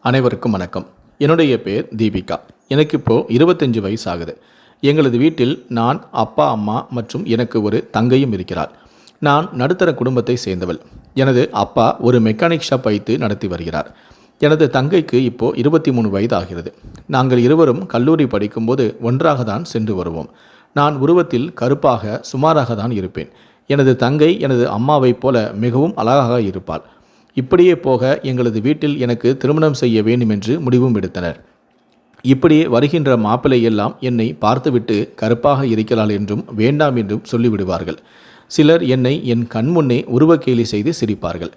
அனைவருக்கும் வணக்கம். என்னுடைய பேர் தீபிகா. எனக்கு இப்போது இருபத்தஞ்சு வயசு ஆகுது எங்களது வீட்டில் நான் அப்பா அம்மா மற்றும் எனக்கு ஒரு தங்கையும் இருக்கிறார். நான் நடுத்தர குடும்பத்தை சேர்ந்தவள். எனது அப்பா ஒரு மெக்கானிக் ஷாப் வைத்து நடத்தி வருகிறார். எனது தங்கைக்கு இப்போ இருபத்தி மூணு வயது ஆகிறது நாங்கள் இருவரும் கல்லூரி படிக்கும்போது ஒன்றாக தான் சென்று வருவோம். நான் உருவத்தில் கருப்பாக சுமாராக தான் இருப்பேன். எனது தங்கை எனது அம்மாவைப் போல மிகவும் அழகாக இருப்பாள். இப்படியே போக எங்களது வீட்டில் எனக்கு திருமணம் செய்ய வேண்டும் என்று முடிவும் எடுத்தனர். இப்படியே வருகின்ற மாப்பிள்ளை எல்லாம் என்னை பார்த்துவிட்டு கருப்பாக இருக்கிறாள் என்றும் வேண்டாம் என்றும் சொல்லிவிடுவார்கள். சிலர் என்னை என் கண்முன்னே உருவக்கேலி செய்து சிரிப்பார்கள்.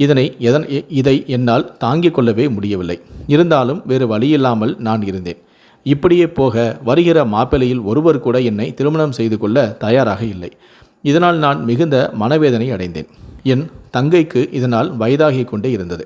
இதனை எதன் இதை என்னால் தாங்கிக் கொள்ளவே முடியவில்லை. இருந்தாலும் வேறு வழியில்லாமல் நான் இருந்தேன். இப்படியே போக வருகிற மாப்பிள்ளையில் ஒருவர் கூட என்னை திருமணம் செய்து கொள்ள தயாராக இல்லை. இதனால் நான் மிகுந்த மனவேதனை அடைந்தேன். என் தங்கைக்கு இதனால் வயதாகி கொண்டே இருந்தது.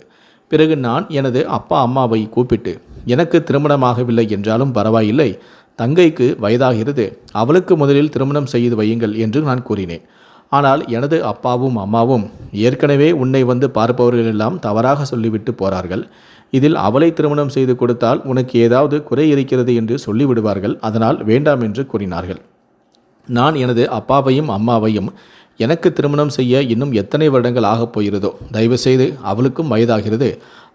பிறகு நான் எனது அப்பா அம்மாவை கூப்பிட்டு எனக்கு திருமணமாகவில்லை என்றாலும் பரவாயில்லை. தங்கைக்கு வயதாகிறது. அவளுக்கு முதலில் திருமணம் செய்து வையுங்கள் என்று நான் கூறினேன். ஆனால் எனது அப்பாவும் அம்மாவும் ஏற்கனவே உன்னை வந்து பார்ப்பவர்கள் எல்லாம் தவறாக சொல்லிவிட்டு போறார்கள். இதில் அவளை திருமணம் செய்து கொடுத்தால் உனக்கு ஏதாவது குறை இருக்கிறது என்று சொல்லிவிடுவார்கள். அதனால் வேண்டாம் என்று கூறினார்கள். நான் எனது அப்பாவையும் அம்மாவையும் எனக்கு திருமணம் செய்ய இன்னும் எத்தனை வருடங்கள் ஆகப் போகிறதோ தயவுசெய்து அவளுக்கும் வயதாகிறது.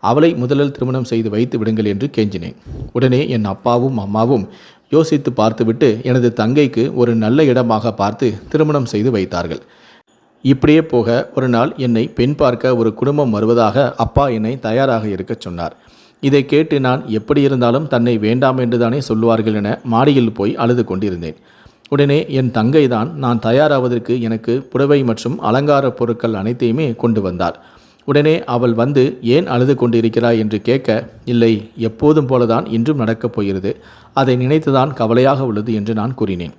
அவளை முதலில் திருமணம் செய்து வைத்து விடுங்கள் என்று கெஞ்சினேன். உடனே என் அப்பாவும் அம்மாவும் யோசித்து பார்த்துவிட்டு எனது தங்கைக்கு ஒரு நல்ல இடமாக பார்த்து திருமணம் செய்து வைத்தார்கள். இப்படியே போக ஒரு நாள் என்னை பெண் பார்க்க ஒரு குடும்பம் வருவதாக அப்பா என்னை தயாராக இருக்கச் சொன்னார். இதை கேட்டு நான் எப்படி இருந்தாலும் தன்னை வேண்டாம் என்றுதானே சொல்லுவார்கள் என மாடியில் போய் அழுது கொண்டிருந்தேன். உடனே என் தங்கை தான் நான் தயாராவதற்கு எனக்கு புடவை மற்றும் அலங்கார பொருட்கள் அனைத்தையுமே கொண்டு வந்தார். உடனே அவள் வந்து ஏன் அழுது கொண்டிருக்கிறாய்? என்று கேட்க இல்லை எப்போதும் போலதான் இன்றும் நடக்கப் போகிறது. அதை நினைத்துதான் கவலையாக உள்ளது என்று நான் கூறினேன்.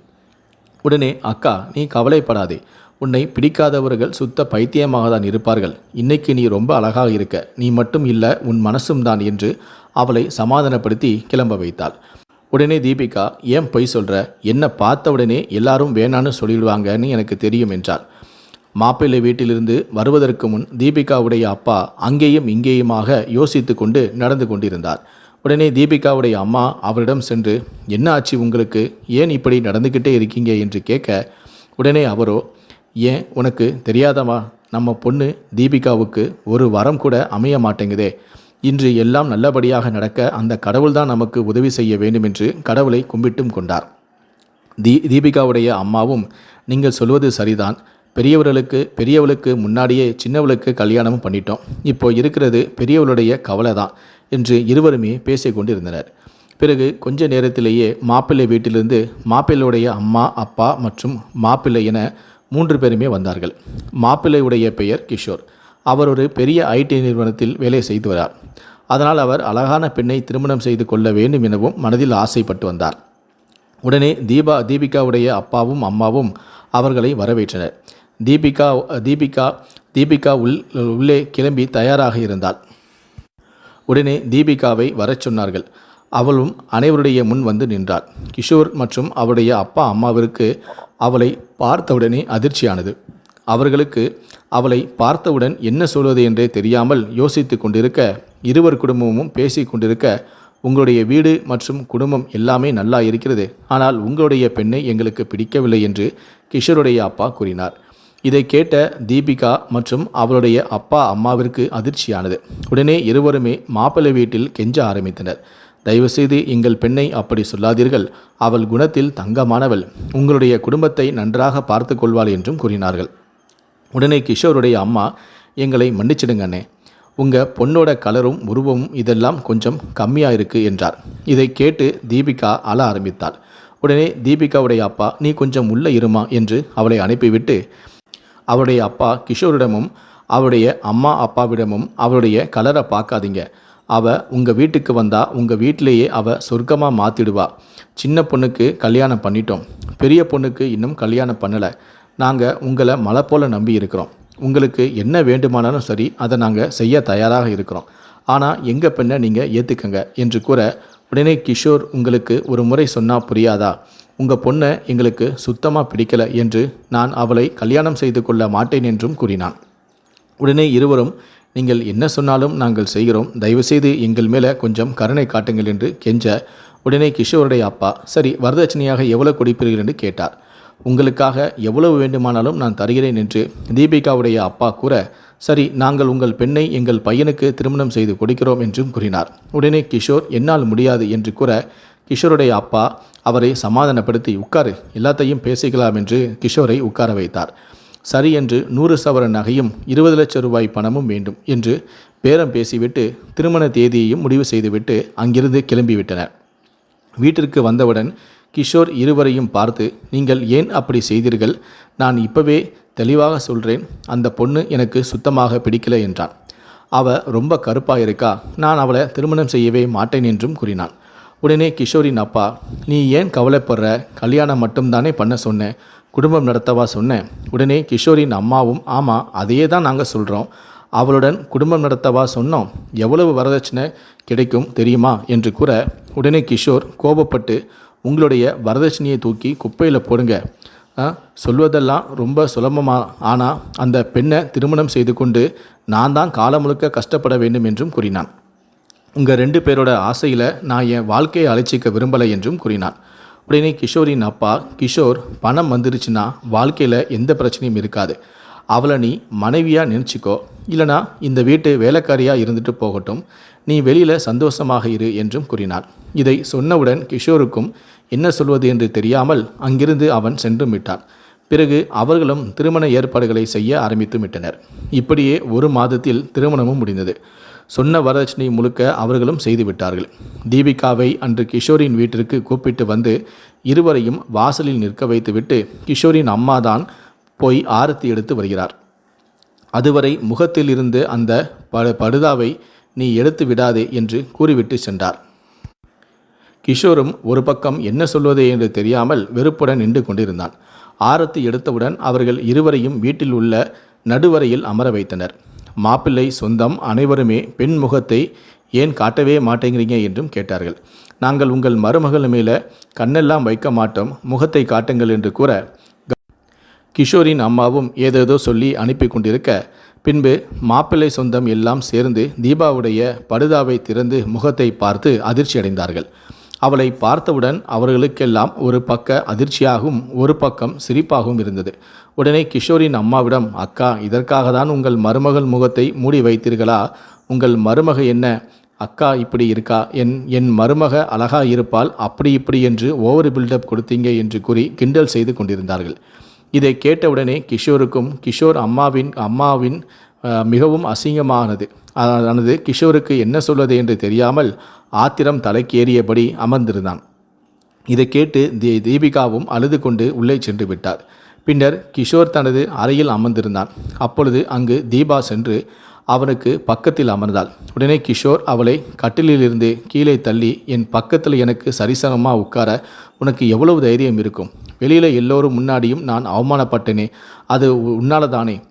உடனே அக்கா நீ கவலைப்படாதே. உன்னை பிடிக்காதவர்கள் சுத்த பைத்தியமாக தான் இருப்பார்கள். இன்னைக்கு நீ ரொம்ப அழகாக இருக்க. நீ மட்டும் இல்லை உன் மனசும் தான் என்று அவளை சமாதானப்படுத்தி கிளம்ப வைத்தாள். உடனே தீபிகா ஏன் பொய் சொல்கிற என்ன பார்த்த உடனே எல்லாரும் வேணான்னு சொல்லிடுவாங்கன்னு எனக்கு தெரியும் என்றார் மாப்பிள்ளை வீட்டிலிருந்து வருவதற்கு முன் தீபிகாவுடைய அப்பா அங்கேயும் இங்கேயுமாக யோசித்து கொண்டு நடந்து கொண்டிருந்தார். உடனே தீபிகாவுடைய அம்மா அவரிடம் சென்று என்ன ஆச்சு உங்களுக்கு? ஏன் இப்படி நடந்துக்கிட்டே இருக்கீங்க? என்று கேட்க உடனே அவரோ ஏன் உனக்கு தெரியாதவா? நம்ம பொண்ணு தீபிகாவுக்கு ஒரு வரம் கூட அமைய மாட்டேங்குதே. இன்று எல்லாம் நல்லபடியாக நடக்க அந்த கடவுள்தான் நமக்கு உதவி செய்ய வேண்டும் என்று கடவுளை கும்பிட்டும் கொண்டார். தீ தீபிகாவுடைய அம்மாவும் நீங்கள் சொல்வது சரிதான். பெரியவர்களுக்கு பெரியவளுக்கு முன்னாடியே சின்னவளுக்கு கல்யாணமும் பண்ணிட்டோம். இப்போ இருக்கிறது பெரியவளுடைய கவலை தான் என்று இருவருமே பேசிக் கொண்டிருந்தனர். பிறகு கொஞ்ச நேரத்திலேயே மாப்பிள்ளை வீட்டிலிருந்து மாப்பிள்ளையுடைய அம்மா அப்பா மற்றும் மாப்பிள்ளை என மூன்று பேருமே வந்தார்கள். மாப்பிள்ளையுடைய பெயர் கிஷோர். அவர் ஒரு பெரிய ஐடி நிறுவனத்தில் வேலை செய்து வரார். அதனால் அவர் அழகான பெண்ணை திருமணம் செய்து கொள்ள வேண்டும் எனவும் மனதில் ஆசைப்பட்டு வந்தார். உடனே தீபா தீபிகாவுடைய அப்பாவும் அம்மாவும் அவர்களை வரவேற்றனர். தீபிகா தீபிகா தீபிகா உள் உள்ளே கிளம்பி தயாராக இருந்தாள். உடனே தீபிகாவை வரச் சொன்னார்கள். அவளும் அனைவருடைய முன் வந்து நின்றாள். கிஷோர் மற்றும் அவருடைய அப்பா அம்மாவிற்கு அவளை பார்த்தவுடனே அதிர்ச்சியானது. அவர்களுக்கு அவளை பார்த்தவுடன் என்ன சொல்வது என்றே தெரியாமல் யோசித்து கொண்டிருக்க இருவர் குடும்பமும் பேசி கொண்டிருக்க உங்களுடைய வீடு மற்றும் குடும்பம் எல்லாமே நல்லா இருக்கிறது. ஆனால் உங்களுடைய பெண்ணை எங்களுக்கு பிடிக்கவில்லை என்று கிஷோருடைய அப்பா கூறினார். இதை கேட்ட தீபிகா மற்றும் அவளுடைய அப்பா அம்மாவிற்கு அதிர்ச்சியானது. உடனே இருவருமே மாப்பிள்ளை வீட்டில் கெஞ்ச ஆரம்பித்தனர். தயவுசெய்து எங்கள் பெண்ணை அப்படி சொல்லாதீர்கள். அவள் குணத்தில் தங்கமானவள். உங்களுடைய குடும்பத்தை நன்றாக பார்த்து கொள்வாள் என்றும் கூறினார்கள். உடனே கிஷோருடைய அம்மா எங்களை மன்னிச்சிடுங்கண்ணே. உங்கள் பொண்ணோட கலரும் உருவமும் இதெல்லாம் கொஞ்சம் கம்மியாக இருக்கு என்றார். இதை கேட்டு தீபிகா அழ ஆரம்பித்தாள். உடனே தீபிகாவுடைய அப்பா நீ கொஞ்சம் உள்ளே இருமா? என்று அவளை அனுப்பிவிட்டு அவருடைய அப்பா கிஷோரிடமும் அவருடைய அம்மா அப்பாவிடமும் அவருடைய கலரை பார்க்காதீங்க. அவ உங்கள் வீட்டுக்கு வந்தால் உங்கள் வீட்டிலேயே அவ சொர்க்கமாக மாற்றிடுவா சின்ன பொண்ணுக்கு கல்யாணம் பண்ணிட்டோம். பெரிய பொண்ணுக்கு இன்னும் கல்யாணம் பண்ணலை. நாங்கள் உங்களை மலை போல் நம்பி இருக்கிறோம். உங்களுக்கு என்ன வேண்டுமானாலும் சரி அதை நாங்கள் செய்ய தயாராக இருக்கிறோம். ஆனால் எங்கள் பெண்ணை நீங்கள் ஏற்றுக்கங்க என்று கூற உடனே கிஷோர் உங்களுக்கு ஒரு முறை சொன்னால் புரியாதா? உங்கள் பொண்ணை எங்களுக்கு சுத்தமாக பிடிக்கல என்று நான் அவளை கல்யாணம் செய்து கொள்ள மாட்டேன் என்றும் கூறினான். உடனே இருவரும் நீங்கள் என்ன சொன்னாலும் நாங்கள் செய்கிறோம். தயவுசெய்து எங்கள் மேலே கொஞ்சம் கருணை காட்டுங்கள் என்று கெஞ்ச உடனே கிஷோருடைய அப்பா சரி வரதட்சணையாக எவ்வளோ கொடுப்பீர்கள்? என்று கேட்டார். உங்களுக்காக எவ்வளவு வேண்டுமானாலும் நான் தருகிறேன் என்று தீபிகாவுடைய அப்பா கூற சரி நாங்கள் உங்கள் பெண்ணை எங்கள் பையனுக்கு திருமணம் செய்து கொடுக்கிறோம் என்றும் கூறினார். உடனே கிஷோர் என்னால் முடியாது என்று கூற கிஷோருடைய அப்பா அவரை சமாதானப்படுத்தி உட்காரு எல்லாத்தையும் பேசிக்கலாம் என்று கிஷோரை உட்கார வைத்தார். சரி என்று நூறு சவர நகையும் இருபது லட்சம் ரூபாய் பணமும் வேண்டும் என்று பேரம் பேசிவிட்டு திருமண தேதியையும் முடிவு செய்துவிட்டு அங்கிருந்து கிளம்பிவிட்டனர். வீட்டிற்கு வந்தவுடன் கிஷோர் இருவரையும் பார்த்து நீங்கள் ஏன் அப்படி செய்தீர்கள்? நான் இப்பவே தெளிவாக சொல்கிறேன் அந்த பொண்ணு எனக்கு சுத்தமாக பிடிக்கல என்றான். அவ ரொம்ப கருப்பாக இருக்கா? நான் அவளை திருமணம் செய்யவே மாட்டேன் என்றும் கூறினான். உடனே கிஷோரின் அப்பா நீ ஏன் கவலைப்படுற? கல்யாணம் மட்டும்தானே பண்ண சொன்னேன் குடும்பம் நடத்தவா சொன்னேன் உடனே கிஷோரின் அம்மாவும் ஆமாம் அதையே தான் நாங்கள் சொல்கிறோம் அவளுடன் குடும்பம் நடத்தவா சொன்னோம். எவ்வளவு வரதட்சணை கிடைக்கும் தெரியுமா? என்று கூற உடனே கிஷோர் கோபப்பட்டு உங்களுடைய வரதட்சணையை தூக்கி குப்பையில் போடுங்க. சொல்வதெல்லாம் ரொம்ப சுலபமா ஆனால் அந்த பெண்ணை திருமணம் செய்து கொண்டு நான் தான் காலம் முழுக்க கஷ்டப்பட வேண்டும் என்றும் கூறினான். உங்கள் ரெண்டு பேரோட ஆசையில் நான் என் வாழ்க்கையை அழைச்சிக்க விரும்பலை என்றும் கூறினான். உடனே கிஷோரின் அப்பா கிஷோர் பணம் வந்துருச்சுன்னா வாழ்க்கையில் எந்த பிரச்சனையும் இருக்காது. அவளை நீ மனைவியாக நினச்சிக்கோ இல்லைனா இந்த வீட்டு வேலைக்காரியாக இருந்துட்டு போகட்டும். நீ வெளியில் சந்தோஷமாக இரு என்றும் கூறினான் இதை சொன்னவுடன் கிஷோருக்கும் என்ன சொல்வது என்று தெரியாமல் அங்கிருந்து அவன் சென்று விட்டான். பிறகு அவர்களும் திருமண ஏற்பாடுகளை செய்ய ஆரம்பித்து விட்டனர். இப்படியே ஒரு மாதத்தில் திருமணமும் முடிந்தது. சொன்ன வரதட்சணை முழுக்க அவர்களும் செய்துவிட்டார்கள் தீபிகாவை அன்று கிஷோரின் வீட்டிற்கு கூப்பிட்டு வந்து இருவரையும் வாசலில் நிற்க வைத்துவிட்டு கிஷோரின் அம்மா தான் போய் ஆரத்தி எடுத்து வருகிறார். அதுவரை முகத்தில் இருந்து அந்த ப படுதாவை நீ எடுத்து விடாதே என்று கூறிவிட்டு சென்றார். கிஷோரும் ஒரு பக்கம் என்ன சொல்வது என்று தெரியாமல் வெறுப்புடன் நின்று கொண்டிருந்தான். ஆரத்தி எடுத்தவுடன் அவர்கள் இருவரையும் வீட்டில் உள்ள நடுவரையில் அமர வைத்தனர். மாப்பிள்ளை சொந்தம் அனைவருமே பெண் முகத்தை ஏன் காட்டவே மாட்டேங்கிறீங்க என்றும் கேட்டார்கள். நாங்கள் உங்கள் மருமகள் மேலே கண்ணெல்லாம் வைக்க மாட்டோம் முகத்தை காட்டுங்கள் என்று கூற கிஷோரின் அம்மாவும் ஏதேதோ சொல்லி அனுப்பி கொண்டிருக்க பின்பு மாப்பிள்ளை சொந்தம் எல்லாம் சேர்ந்து தீபாவுடைய படுதாவை திறந்து முகத்தை பார்த்து அதிர்ச்சி அடைந்தார்கள் அவளை பார்த்தவுடன் அவர்களுக்கெல்லாம் ஒரு பக்க அதிர்ச்சியாகவும் ஒரு பக்கம் சிரிப்பாகவும் இருந்தது. உடனே கிஷோரின் அம்மாவிடம் அக்கா இதற்காக தான் உங்கள் மருமகள் முகத்தை மூடி வைத்தீர்களா? உங்கள் மருமக என்ன? அக்கா இப்படி இருக்கா? என் என் மருமக அழகா இருப்பால் அப்படி இப்படி என்று ஓவர் பில்டப் கொடுத்தீங்க என்று கூறி கிண்டல் செய்து கொண்டிருந்தார்கள். இதை கேட்டவுடனே கிஷோருக்கும் கிஷோர் அம்மாவின் அம்மாவின் மிகவும் அசிங்கமானது. அதானது கிஷோருக்கு என்ன சொல்வது என்று தெரியாமல் ஆத்திரம் தலைக்கேறியபடி அமர்ந்திருந்தான். இதை கேட்டு தீ தீபிகாவும் அழுது கொண்டு உள்ளே சென்று விட்டார். பின்னர் கிஷோர் தனது அறையில் அமர்ந்திருந்தான். அப்பொழுது அங்கு தீபா சென்று அவனுக்கு பக்கத்தில் அமர்ந்தாள். உடனே கிஷோர் அவளை கட்டிலிலிருந்து கீழே தள்ளி என் பக்கத்தில் எனக்கு சரிசமமாக உட்கார உனக்கு எவ்வளவு தைரியம் இருக்கும்? வெளியில் எல்லோரும் முன்னாடியும் நான் அவமானப்பட்டேனே அது உன்னால தானே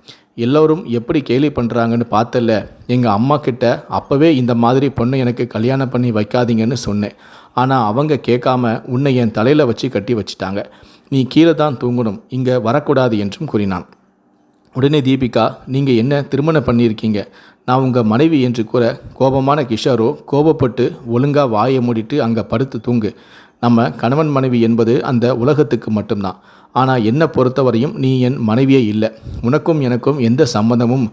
எல்லோரும் எப்படி கேலி பண்ணுறாங்கன்னு பார்த்தல எங்கள் அம்மா கிட்ட அப்போவே இந்த மாதிரி பொண்ணை எனக்கு கல்யாணம் பண்ணி வைக்காதீங்கன்னு சொன்னேன். ஆனால் அவங்க கேட்காம உன்னை என் தலையில் வச்சு கட்டி வச்சிட்டாங்க. நீ கீழே தான் தூங்கணும். இங்கே வரக்கூடாது என்றும் கூறினான். உடனே தீபிகா நீங்கள் என்ன திருமணம் பண்ணியிருக்கீங்க? நான் உங்கள் மனைவி என்று கூற கோபமான கிஷோரோ கோபப்பட்டு ஒழுங்காக வாயை மூடிட்டு அங்கே படுத்து தூங்கு. நம்ம கணவன் மனைவி என்பது அந்த உலகத்துக்கு மட்டும்தான். ஆனால் என்னை பொறுத்தவரையும் நீ என் மனைவியே இல்லை. உனக்கும் எனக்கும் எந்த சம்மந்தமும்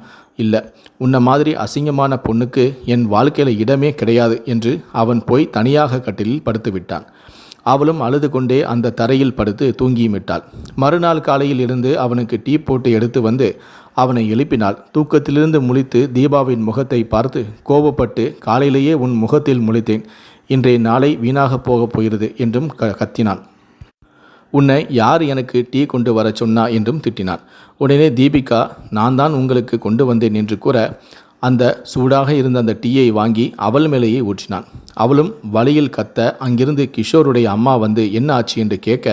இல்லை. உன்னை மாதிரி அசிங்கமான பொண்ணுக்கு என் வாழ்க்கையில் இடமே கிடையாது என்று அவன் போய் தனியாக கட்டிலில் படுத்து விட்டான். அவளும் அழுது கொண்டே அந்த தரையில் படுத்து தூங்கியும் விட்டாள். மறுநாள் காலையில் இருந்து அவனுக்கு டீ போட்டு எடுத்து வந்து அவனை எழுப்பினாள். தூக்கத்திலிருந்து முழித்து தீபாவின் முகத்தை பார்த்து கோபப்பட்டு காலையிலேயே உன் முகத்தில் முழித்தேன். இன்றைய நாளை வீணாகப் போகப் போகிறது என்றும் க கத்தினான் உன்னை யார் எனக்கு டீ கொண்டு வர சொன்னா என்றும் திட்டினான் உடனே தீபிகா நான் தான் உங்களுக்கு கொண்டு வந்தேன் என்று கூற அந்த சூடாக இருந்த அந்த டீயை வாங்கி அவள் மேலேயே ஊற்றினான். அவளும் வழியில் கத்த அங்கிருந்து கிஷோருடைய அம்மா வந்து என்ன ஆச்சு என்று கேட்க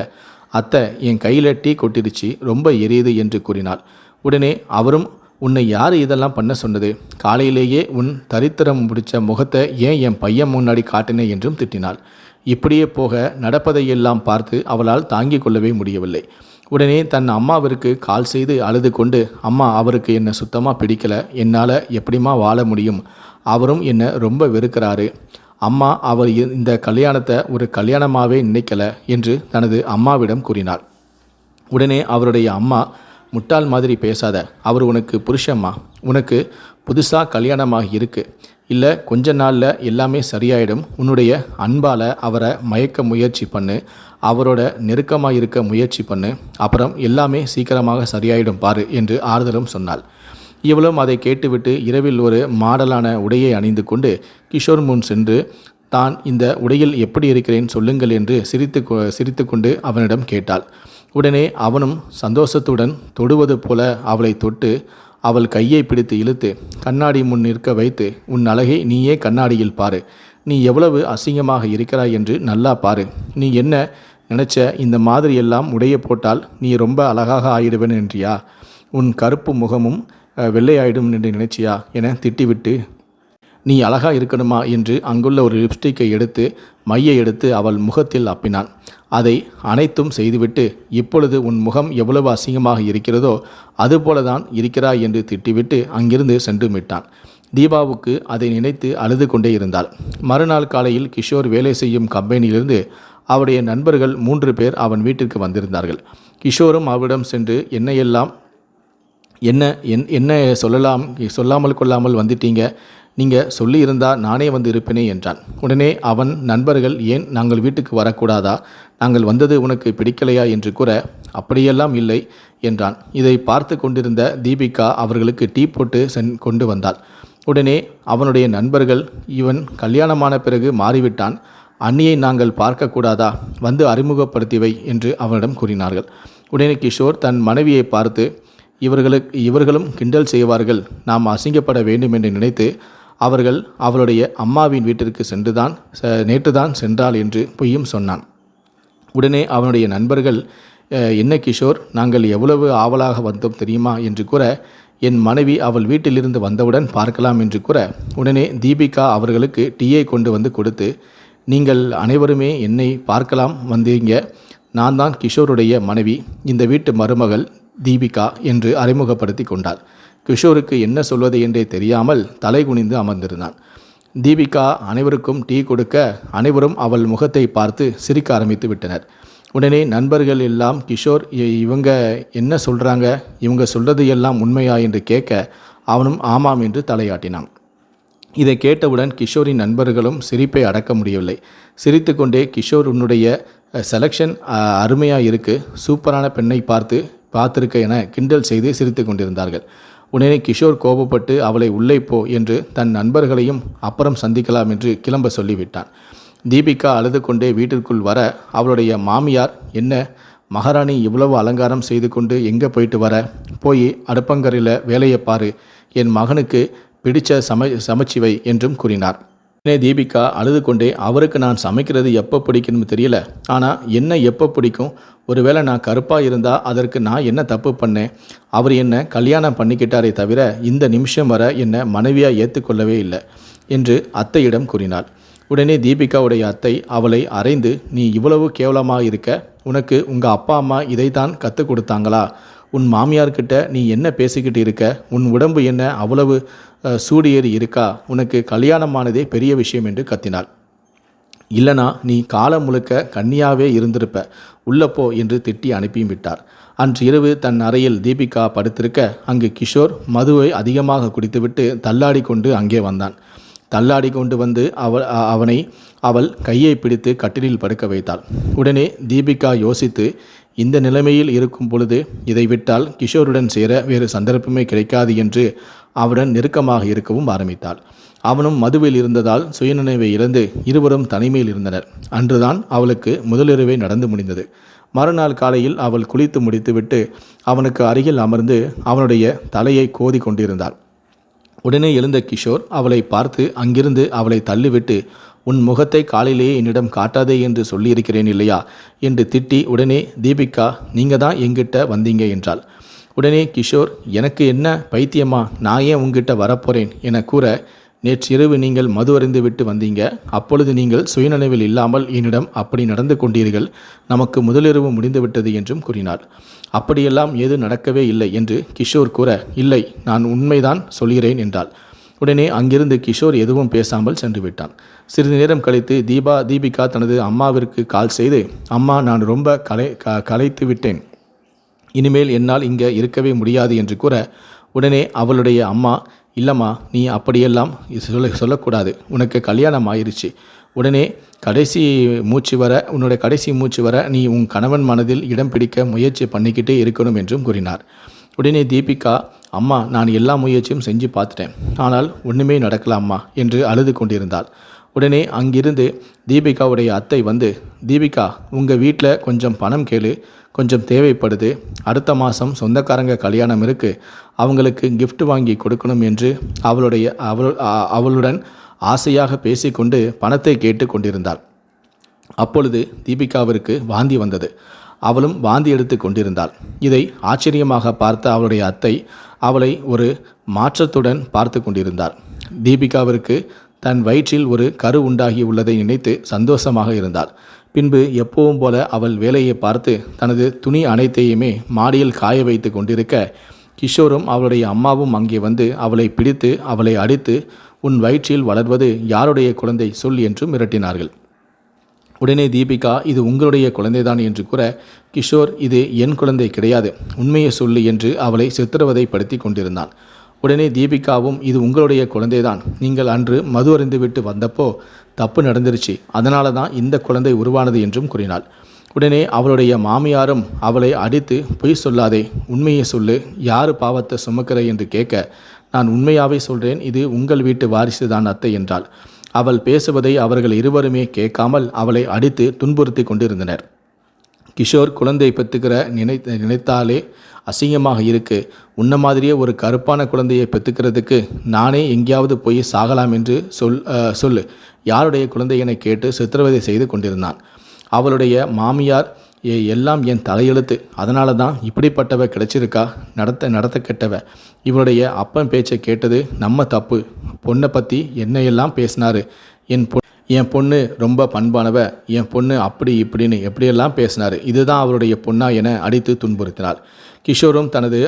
அத்தை என் கையில் டீ கொட்டிருச்சு ரொம்ப எரியுது என்று கூறினாள். உடனே அவரும் உன்னை யார் இதெல்லாம் பண்ண சொன்னது? காலையிலேயே உன் தரித்திரம் முடிச்ச முகத்தை ஏன் என் பையன் முன்னாடி காட்டினே என்றும் திட்டினாள். இப்படியே போக நடப்பதையெல்லாம் பார்த்து அவளால் தாங்கிக் கொள்ளவே முடியவில்லை. உடனே தன் அம்மாவிற்கு கால் செய்து அழுது கொண்டு அம்மா அவருக்கு என்னை சுத்தமாக பிடிக்கல. என்னால் எப்படிம்மா வாழ முடியும்? அவரும் என்னை ரொம்ப வெறுக்கிறாரு. அம்மா அவர் இந்த கல்யாணத்தை ஒரு கல்யாணமாகவே நினைக்கல என்று தனது அம்மாவிடம் கூறினார் உடனே அவருடைய அம்மா முட்டாள் மாதிரி பேசாத. அவர் உனக்கு புருஷம்மா. உனக்கு புதுசாக கல்யாணமாகி இருக்கு. இல்லை கொஞ்ச நாளில் எல்லாமே சரியாயிடும். உன்னுடைய அன்பால் அவரை மயக்க முயற்சி பண்ணு. அவரோட நெருக்கமாக இருக்க முயற்சி பண்ணு. அப்புறம் எல்லாமே சீக்கிரமாக சரியாயிடும் பாரு என்று ஆறுதலும் சொன்னாள். இவளும் அதை கேட்டுவிட்டு இரவில் ஒரு மாடலான உடையை அணிந்து கொண்டு கிஷோர் முன் சென்று தான் இந்த உடையில் எப்படி இருக்கிறேன் சொல்லுங்கள் என்று சிரித்து கொ- சிரித்துக்கொண்டு அவனிடம் கேட்டாள். உடனே அவனும் சந்தோஷத்துடன் தொடுவது போல அவளை தொட்டு அவள் கையை பிடித்து இழுத்து கண்ணாடி முன் நிற்க வைத்து உன் அழகை நீயே கண்ணாடியில் பாரு. நீ எவ்வளவு அசிங்கமாக இருக்கிறாய் என்று நல்லா பாரு. நீ என்ன நினைச்ச இந்த மாதிரி எல்லாம் உடைய போட்டால் நீ ரொம்ப அழகாக ஆயிடுவேன் என்றியா? உன் கருப்பு முகமும் வெள்ளையாயிடும் என்று நினைச்சியா? என திட்டிவிட்டு நீ அழகாக இருக்கணுமா? என்று அங்குள்ள ஒரு லிப்ஸ்டிக்கை எடுத்து மையை எடுத்து அவள் முகத்தில் அப்பினான் அதை அனைத்தும் செய்துவிட்டு இப்பொழுது உன் முகம் எவ்வளவு அசிங்கமாக இருக்கிறதோ அதுபோலதான் இருக்கிறாய் என்று திட்டிவிட்டு அங்கிருந்து சென்று விட்டான். தீபாவுக்கு அதை நினைத்து அழுது கொண்டே இருந்தாள். மறுநாள் காலையில் கிஷோர் வேலை செய்யும் கம்பெனியிலிருந்து அவருடைய நண்பர்கள் மூன்று பேர் அவன் வீட்டிற்கு வந்திருந்தார்கள். கிஷோரும் அவரிடம் சென்று என்னையெல்லாம் என்ன என் என்ன சொல்லலாம் சொல்லாமல் கொள்ளாமல் வந்துட்டீங்க? நீங்கள் சொல்லியிருந்தா நானே வந்து இருப்பேனே என்றான். உடனே அவன் நண்பர்கள் ஏன் நாங்கள் வீட்டுக்கு வரக்கூடாதா? நாங்கள் வந்தது உனக்கு பிடிக்கலையா? என்று கூற அப்படியெல்லாம் இல்லை என்றான். இதை பார்த்து கொண்டிருந்த தீபிகா அவர்களுக்கு டீ போட்டு சென் கொண்டு வந்தாள். உடனே அவனுடைய நண்பர்கள் இவன் கல்யாணமான பிறகு மாறிவிட்டான். அண்ணியை நாங்கள் பார்க்கக்கூடாதா? வந்து அறிமுகப்படுத்திவை என்று அவனிடம் கூறினார்கள். உடனே கிஷோர் தன் மனைவியை பார்த்து இவர்களுக்கு இவர்களும் கிண்டல் செய்வார்கள். நாம் அசிங்கப்பட வேண்டும் என்று நினைத்து அவர்கள் அவளுடைய அம்மாவின் வீட்டிற்கு சென்றுதான் ச- நேற்றுதான் சென்றாள் என்று பொய்யும் சொன்னான். உடனே அவனுடைய நண்பர்கள் என்ன கிஷோர் நாங்கள் எவ்வளவு ஆவலாக வந்தோம் தெரியுமா? என்று கூற என் மனைவி அவள் வீட்டிலிருந்து வந்தவுடன் பார்க்கலாம் என்று கூற உடனே தீபிகா அவர்களுக்கு டீயை கொண்டு வந்து கொடுத்து நீங்கள் அனைவருமே என்னை பார்க்கலாம் வந்தீங்க. நான் தான் கிஷோருடைய மனைவி. இந்த வீட்டு மருமகள் தீபிகா என்று அறிமுகப்படுத்தி கொண்டாள். கிஷோருக்கு என்ன சொல்வது என்றே தெரியாமல் தலை குனிந்து அமர்ந்திருந்தான். தீபிகா அனைவருக்கும் டீ கொடுக்க அனைவரும் அவள் முகத்தை பார்த்து சிரிக்க ஆரம்பித்து விட்டனர். உடனே நண்பர்கள் எல்லாம் கிஷோர் இ- இவங்க என்ன சொல்கிறாங்க இவங்க சொல்கிறது எல்லாம் உண்மையா? என்று கேட்க அவனும் ஆமாம் என்று தலையாட்டினான். இதை கேட்டவுடன் கிஷோரின் நண்பர்களும் சிரிப்பை அடக்க முடியவில்லை. சிரித்துக்கொண்டே கிஷோர் உன்னுடைய செலெக்ஷன் அருமையாக இருக்கு. சூப்பரான பெண்ணை பார்த்து பார்த்துருக்க என கிண்டல் செய்து சிரித்து கொண்டிருந்தார்கள் உடனே கிஷோர் கோபப்பட்டு அவளை உள்ளே போ என்று தன் நண்பர்களையும் அப்புறம் சந்திக்கலாம் என்று கிளம்ப சொல்லிவிட்டான். தீபிகா அழுது கொண்டே வீட்டிற்குள் வர அவளுடைய மாமியார் என்ன மகாராணி இவ்வளவு அலங்காரம் செய்து கொண்டு எங்கே போயிட்டு வர? போய் அடுப்பங்கரையில் வேலையை பாரு. என் மகனுக்கு பிடித்த சமை சமச்சிவை என்றும் கூறினார். தீபிகா அழுது கொண்டே அவருக்கு நான் சமைக்கிறது எப்போ பிடிக்கணும்னு தெரியல. ஆனால் என்ன எப்போ பிடிக்கும்? ஒருவேளை நான் கருப்பாக இருந்தால் அதற்கு நான் என்ன தப்பு பண்ணேன்? அவர் என்ன கல்யாணம் பண்ணிக்கிட்டாரே தவிர இந்த நிமிஷம் வர என்னை மனைவியாக ஏற்றுக்கொள்ளவே இல்லை என்று அத்தையிடம் கூறினாள். உடனே தீபிகாவுடைய அத்தை அவளை அறைந்து நீ இவ்வளவு கேவலமாக இருக்க? உனக்கு உங்கள் அப்பா அம்மா இதைத்தான் கற்றுக் கொடுத்தாங்களா? உன் மாமியார்கிட்ட நீ என்ன பேசிக்கிட்டு இருக்க? உன் உடம்பு என்ன? அவ்வளவு சூடியேறி இருக்கா? உனக்கு கல்யாணமானதே பெரிய விஷயம் என்று கத்தினாள். இல்லனா நீ காலம் முழுக்க கன்னியாவே இருந்திருப்ப. உள்ளப்போ என்று திட்டி அனுப்பியும் விட்டார். அன்று இரவு தன் அறையில் தீபிகா படுத்திருக்க அங்கு கிஷோர் மதுவை அதிகமாக குடித்துவிட்டு தள்ளாடி கொண்டு அங்கே வந்தான். தள்ளாடி கொண்டு வந்து அவள் அவனை அவள் கையை பிடித்து கட்டிலில் படுக்க வைத்தாள். உடனே தீபிகா யோசித்து இந்த நிலைமையில் இருக்கும் பொழுது இதை விட்டால் கிஷோருடன் சேர வேறு சந்தர்ப்பமே கிடைக்காது என்று அவருடன் நெருக்கமாக இருக்கவும் ஆரம்பித்தாள். அவனும் மதுவில் இருந்ததால் சுயநினைவை இழந்து இருவரும் தனிமையில் இருந்தனர். அன்றுதான் அவளுக்கு முதலிரவே நடந்து முடிந்தது. மறுநாள் காலையில் அவள் குளித்து முடித்துவிட்டு அவனுக்கு அருகில் அமர்ந்து அவனுடைய தலையை கோதி கொண்டிருந்தாள். உடனே எழுந்த கிஷோர் அவளை பார்த்து அங்கிருந்து அவளை தள்ளிவிட்டு உன் முகத்தை காலையிலேயே என்னிடம் காட்டாதே என்று சொல்லியிருக்கிறேன் இல்லையா? என்று திட்டி உடனே தீபிகா நீங்கள் தான் எங்கிட்ட வந்தீங்க என்றாள். உடனே கிஷோர் எனக்கு என்ன பைத்தியமா? நான் ஏன் உங்ககிட்ட வரப்போறேன்? என கூற நேற்றிரவு நீங்கள் மது அறிந்து விட்டு வந்தீங்க. அப்பொழுது நீங்கள் சுயநினைவில் இல்லாமல் என்னிடம் அப்படி நடந்து கொண்டீர்கள். நமக்கு முதலிரவு முடிந்துவிட்டது என்றும் கூறினார் அப்படியெல்லாம் ஏது நடக்கவே இல்லை என்று கிஷோர் கூற இல்லை நான் உண்மைதான் சொல்கிறேன் என்றாள். உடனே அங்கிருந்து கிஷோர் எதுவும் பேசாமல் சென்று விட்டான். சிறிது நேரம் கழித்து தீபா தீபிகா தனது அம்மாவிற்கு கால் செய்து அம்மா நான் ரொம்ப கலை க கலைத்து விட்டேன். இனிமேல் என்னால் இங்கே இருக்கவே முடியாது என்று கூற உடனே அவளுடைய அம்மா இல்லைம்மா நீ அப்படியெல்லாம் சொல்ல சொல்லக்கூடாது. உனக்கு கல்யாணம் ஆயிருச்சு. உடனே கடைசி மூச்சு வர உன்னுடைய கடைசி மூச்சு வர நீ உன் கணவன் மனதில் இடம் பிடிக்க முயற்சி பண்ணிக்கிட்டே இருக்கணும் என்றும் கூறினார். உடனே தீபிகா அம்மா நான் எல்லா முயற்சியும் செஞ்சு பார்த்துட்டேன். ஆனால் ஒன்றுமே நடக்கலாம்மா என்று அழுது கொண்டிருந்தாள். உடனே அங்கிருந்து தீபிகாவுடைய அத்தை வந்து தீபிகா உங்கள் வீட்டில் கொஞ்சம் பணம் கேளு கொஞ்சம் தேவைப்படுது. அடுத்த மாதம் சொந்தக்காரங்க கல்யாணம் இருக்குது அவங்களுக்கு கிஃப்ட் வாங்கி கொடுக்கணும் என்று அவளுடைய அவள் அவளுடன் ஆசையாக பேசிக்கொண்டு பணத்தை கேட்டு கொண்டிருந்தாள். அப்பொழுது தீபிகாவிற்கு வாந்தி வந்தது. அவளும் வாந்தி எடுத்து கொண்டிருந்தாள். இதை ஆச்சரியமாக பார்த்த அவளுடைய அத்தை அவளை ஒரு மாற்றத்துடன் பார்த்து கொண்டிருந்தார். தீபிகாவிற்கு தன் வயிற்றில் ஒரு கரு உண்டாகி உள்ளதை நினைத்து சந்தோஷமாக இருந்தாள். பின்பு எப்பவும் போல அவள் வேலையை பார்த்து தனது துணி அனைத்தையுமே மாடியில் காய வைத்து கொண்டிருக்க கிஷோரும் அவளுடைய அம்மாவும் அங்கே வந்து அவளை பிடித்து அவளை அடித்து உன் வயிற்றில் வளர்வது யாருடைய குழந்தை? சொல் என்று மிரட்டினார்கள். உடனே தீபிகா இது உங்களுடைய குழந்தைதான் என்று கூற கிஷோர் இது என் குழந்தை கிடையாது. உண்மையை சொல்லு என்று அவளை சித்திரவதைப்படுத்தி கொண்டிருந்தான். உடனே தீபிகாவும் இது உங்களுடைய குழந்தைதான். நீங்கள் அன்று மது அறிந்துவிட்டு வந்தப்போ தப்பு நடந்துருச்சு. அதனால தான் இந்த குழந்தை உருவானது என்றும் கூறினாள். உடனே அவளுடைய மாமியாரும் அவளை அடித்து பொய் சொல்லாதே. உண்மையை சொல்லு. யார் பாவத்தை சுமக்கிற? என்று கேட்க நான் உண்மையாகவே சொல்கிறேன் இது உங்கள் வீட்டு வாரிசு தான் அத்தை என்றாள். அவள் பேசுவதை அவர்கள் இருவருமே கேட்காமல் அவளை அடித்து துன்புறுத்தி கொண்டிருந்தனர். கிஷோர் குழந்தை பெற்றுக்கிற நினை நினைத்தாலே அசிங்கமாக இருக்கு. உன்ன மாதிரியே ஒரு கருப்பான குழந்தையை பெற்றுக்கிறதுக்கு நானே எங்கேயாவது போய் சாகலாம் என்று சொல் சொல்லு. யாருடைய குழந்தையனை கேட்டு சித்திரவதை செய்து கொண்டிருந்தான். அவளுடைய மாமியார் "ஏ, எல்லாம் என் தலையெழுத்து. அதனால தான் இப்படிப்பட்டவ கிடைச்சிருக்கா? நடத்த நடத்த கெட்டவ. இவருடைய அப்பன் பேச்சை கேட்டது நம்ம தப்பு. பொண்ணை பற்றி என்னையெல்லாம் பேசினாரு? என் பொ என் பொண்ணு ரொம்ப பண்பானவ. என் பொண்ணு அப்படி இப்படின்னு எப்படியெல்லாம் பேசினார்? இதுதான் அவருடைய பொண்ணா என அடித்து துன்புறுத்தினார் கிஷோரும் தனது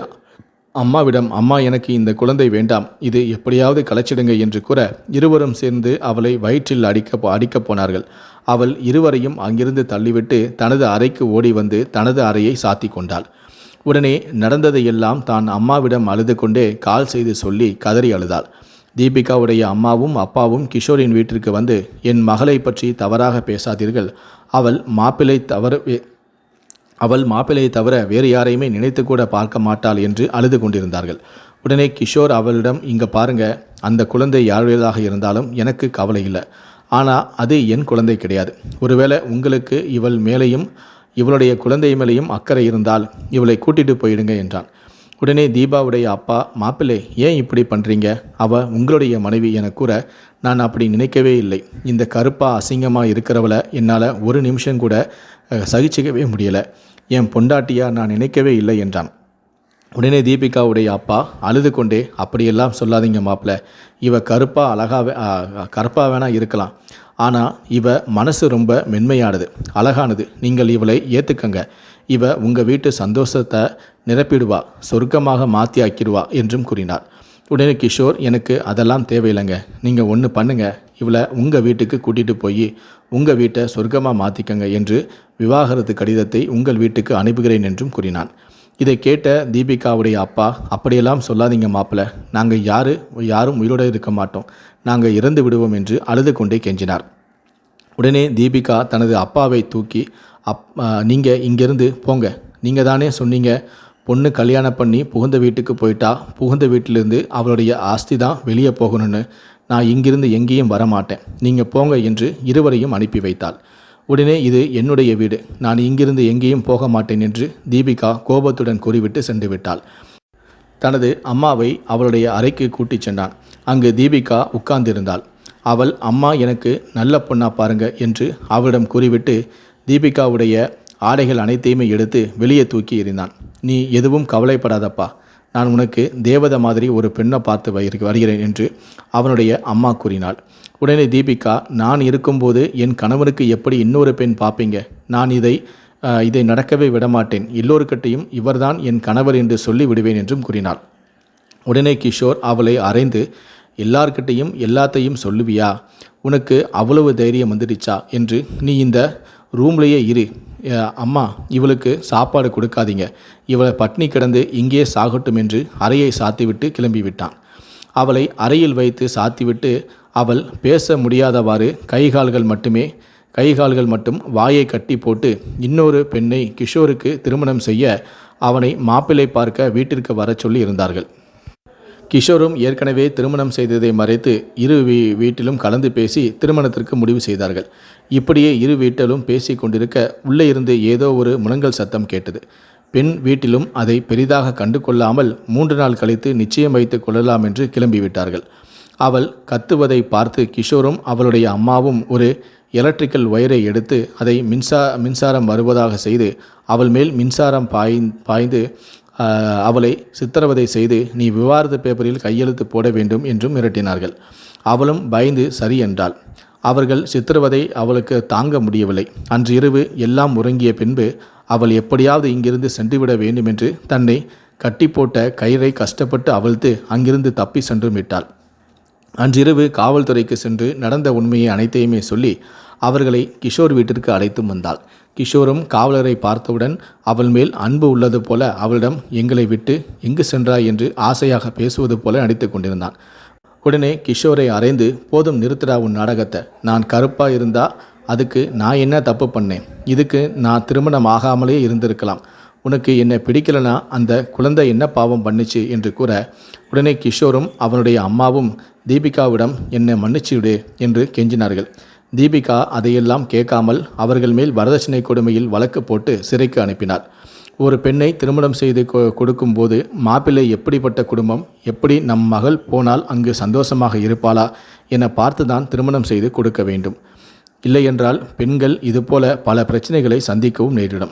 அம்மாவிடம் அம்மா எனக்கு இந்த குழந்தை வேண்டாம். இது எப்படியாவது கலைச்சிடுங்க என்று கூற இருவரும் சேர்ந்து அவளை வயிற்றில் அடிக்க அடிக்கப் போனார்கள். அவள் இருவரையும் அங்கிருந்து தள்ளிவிட்டு தனது அறைக்கு ஓடி வந்து தனது அறையை சாத்தி கொண்டாள். உடனே நடந்ததையெல்லாம் தான் அம்மாவிடம் அழுது கொண்டே கால் செய்து சொல்லி கதறி அழுதாள். தீபிகாவுடைய அம்மாவும் அப்பாவும் கிஷோரின் வீட்டிற்கு வந்து என் மகளை பற்றி தவறாக பேசாதீர்கள். அவள் மாப்பிள்ளை தவறு அவள் மாப்பிள்ளையை தவிர வேறு யாரையுமே நினைத்து கூட பார்க்க மாட்டாள் என்று அழுது கொண்டிருந்தார்கள். உடனே கிஷோர் அவளிடம் இங்கே பாருங்க அந்த குழந்தை யாருடையதாக இருந்தாலும் எனக்கு கவலை இல்லை. ஆனால் அது என் குழந்தை கிடையாது. ஒருவேளை உங்களுக்கு இவள் மேலேயும் இவளுடைய குழந்தை மேலேயும் அக்கறை இருந்தால் இவளை கூட்டிட்டு போயிடுங்க என்றான். உடனே தீபாவுடைய அப்பா மாப்பிள்ளை ஏன் இப்படி பண்ணுறீங்க அவ உங்களுடைய மனைவி என கூற நான் அப்படி நினைக்கவே இல்லை. இந்த கருப்பாக அசிங்கமாக இருக்கிறவளை என்னால் ஒரு நிமிஷம் கூட சகிச்சிக்கவே முடியலை. என் பொண்டாட்டியாக நான் நினைக்கவே இல்லை என்றான். உடனே தீபிகாவுடைய அப்பா அழுது கொண்டே அப்படியெல்லாம் சொல்லாதீங்க மாப்பிள்ள. இவ கருப்பாக அழகாக கருப்பாக வேணால் இருக்கலாம். ஆனால் இவ மனசு ரொம்ப மென்மையானது அழகானது. நீங்கள் இவளை ஏற்றுக்கங்க இவ உங்கள் வீட்டு சந்தோஷத்தை நிரப்பிடுவா சொர்க்கமாக மாற்றி ஆக்கிடுவா என்றும் கூறினார். உடனே கிஷோர் எனக்கு அதெல்லாம் தேவையில்லைங்க. நீங்கள் ஒன்று பண்ணுங்க. இவளை உங்கள் வீட்டுக்கு கூட்டிகிட்டு போய் உங்கள் வீட்டை சொர்க்கமாக மாற்றிக்கங்க என்று விவாகரத்து கடிதத்தை உங்கள் வீட்டுக்கு அனுப்புகிறேன் என்றும் கூறினான். இதை கேட்ட தீபிகாவுடைய அப்பா அப்படியெல்லாம் சொல்லாதீங்க மாப்பிள்ள நாங்கள் யாரு? யாரும் உயிரோடு இருக்க மாட்டோம். நாங்கள் இறந்து விடுவோம் என்று அழுது கொண்டே கெஞ்சினார். உடனே தீபிகா தனது அப்பாவை தூக்கி அப் நீங்கள் இங்கேருந்து போங்க. நீங்கள் தானே சொன்னீங்க பொண்ணு கல்யாணம் பண்ணி புகுந்த வீட்டுக்கு போயிட்டா புகுந்த வீட்டிலிருந்து அவளுடைய ஆஸ்தி தான் வெளியே போகணும்னு. நான் இங்கிருந்து எங்கேயும் வரமாட்டேன். நீங்கள் போங்க என்று இருவரையும் அனுப்பி வைத்தாள். உடனே இது என்னுடைய வீடு. நான் இங்கிருந்து எங்கேயும் போக மாட்டேன் என்று தீபிகா கோபத்துடன் கூறிவிட்டு சென்று விட்டாள். தனது அம்மாவை அவளுடைய அறைக்கு கூட்டிச் சென்றான். அங்கு தீபிகா உட்கார்ந்திருந்தாள். அவள் அம்மா எனக்கு நல்ல பொண்ணா பாருங்க என்று அவளிடம் கூறிவிட்டு தீபிகாவுடைய ஆடைகள் அனைத்தையுமே எடுத்து வெளியே தூக்கி எறிந்தான். நீ எதுவும் கவலைப்படாதப்பா. நான் உனக்கு தேவதை மாதிரி ஒரு பெண்ணை பார்த்து வருகிறேன் என்று அவனுடைய அம்மா கூறினாள். உடனே தீபிகா நான் இருக்கும்போது என் கணவனுக்கு எப்படி இன்னொரு பெண் பார்ப்பீங்க? நான் இதை இதை நடக்கவே விடமாட்டேன். எல்லோருக்கிட்டையும் இவர்தான் என் கணவர் என்று சொல்லி விடுவேன் என்றும் கூறினாள். உடனே கிஷோர் அவளை அறைந்து எல்லார்கிட்டையும் எல்லாத்தையும் சொல்லுவியா? உனக்கு அவ்வளவு தைரியம் வந்துடுச்சா? என்று நீ இந்த ரூம்லேயே இரு. அம்மா இவளுக்கு சாப்பாடு கொடுக்காதீங்க. இவளை பட்னி கிடந்து இங்கே சாகட்டும் என்று அறையை சாத்திவிட்டு கிளம்பிவிட்டான். அவளை அறையில் வைத்து சாத்திவிட்டு அவள் பேச முடியாதவாறு கைகால்கள் மட்டுமே கைகால்கள் மட்டும் வாயை கட்டி போட்டு இன்னொரு பெண்ணை கிஷோருக்கு திருமணம் செய்ய அவனை மாப்பிள்ளை பார்க்க வீட்டிற்கு வரச் சொல்லி இருந்தார்கள். கிஷோரும் ஏற்கனவே திருமணம் செய்ததை மறைத்து இரு வீ வீட்டிலும் கலந்து பேசி திருமணத்திற்கு முடிவு செய்தார்கள். இப்படியே இரு வீட்டிலும் பேசி கொண்டிருக்க உள்ளே இருந்து ஏதோ ஒரு முழங்கல் சத்தம் கேட்டது. பெண் வீட்டிலும் அதை பெரிதாக கண்டு கொள்ளாமல் மூன்று நாள் கழித்து நிச்சயம் வைத்துக் கொள்ளலாம் என்று கிளம்பிவிட்டார்கள் அவள் கத்துவதை பார்த்து கிஷோரும் அவளுடைய அம்மாவும் ஒரு எலக்ட்ரிக்கல் ஒயரை எடுத்து அதை மின்சா மின்சாரம் வருவதாக செய்து அவள் மேல் மின்சாரம் பாய் பாய்ந்து அவளை சித்திரவதை செய்து நீ விவாதத்து பேப்பரில் கையெழுத்து போட வேண்டும் என்றும் மிரட்டினார்கள். அவளும் பயந்து சரி என்றாள். அவர்கள் சித்திரவதை அவளுக்கு தாங்க முடியவில்லை. அன்று இரவு எல்லாம் உறங்கிய பின்பு அவள் எப்படியாவது இங்கிருந்து சென்றுவிட வேண்டும் என்று தன்னை கட்டி போட்ட கயிறை கஷ்டப்பட்டு அவிழ்த்து அங்கிருந்து தப்பி சென்று விட்டாள். அன்றிரவு காவல்துறைக்கு சென்று நடந்த உண்மையை அனைத்தையுமே சொல்லி அவர்களை கிஷோர் வீட்டிற்கு அழைத்தும் வந்தாள். கிஷோரும் காவலரை பார்த்தவுடன் அவள் மேல் அன்பு உள்ளது போல அவளிடம் எங்களை விட்டு எங்கு சென்றாய்? என்று ஆசையாக பேசுவது போல நடித்து கொண்டிருந்தான். உடனே கிஷோரை அறைந்து போதும் நிறுத்துடா உன் நாடகத்தை. நான் கருப்பாக இருந்தா அதுக்கு நான் என்ன தப்பு பண்ணேன்? இதுக்கு நான் திருமணம் ஆகாமலே இருந்திருக்கலாம். உனக்கு என்னை பிடிக்கலனா அந்த குழந்தை என்ன பாவம் பண்ணுச்சு? என்று கூற உடனே கிஷோரும் அவனுடைய அம்மாவும் தீபிகாவிடம் என்னை மன்னிச்சுவிடு என்று கெஞ்சினார்கள். தீபிகா அதையெல்லாம் கேட்காமல் அவர்கள் மேல் வரதட்சணை கொடுமையில் வழக்கு போட்டு சிறைக்கு அனுப்பினார். ஒரு பெண்ணை திருமணம் செய்து கொ- கொடுக்கும்போது மாப்பிள்ளை எப்படிப்பட்ட குடும்பம் எப்படி நம் மகள் போனால் அங்கு சந்தோஷமாக இருப்பாளா என பார்த்துதான் திருமணம் செய்து கொடுக்க வேண்டும். இல்லையென்றால் பெண்கள் இதுபோல பல பிரச்சனைகளை சந்திக்கவும் நேரிடும்.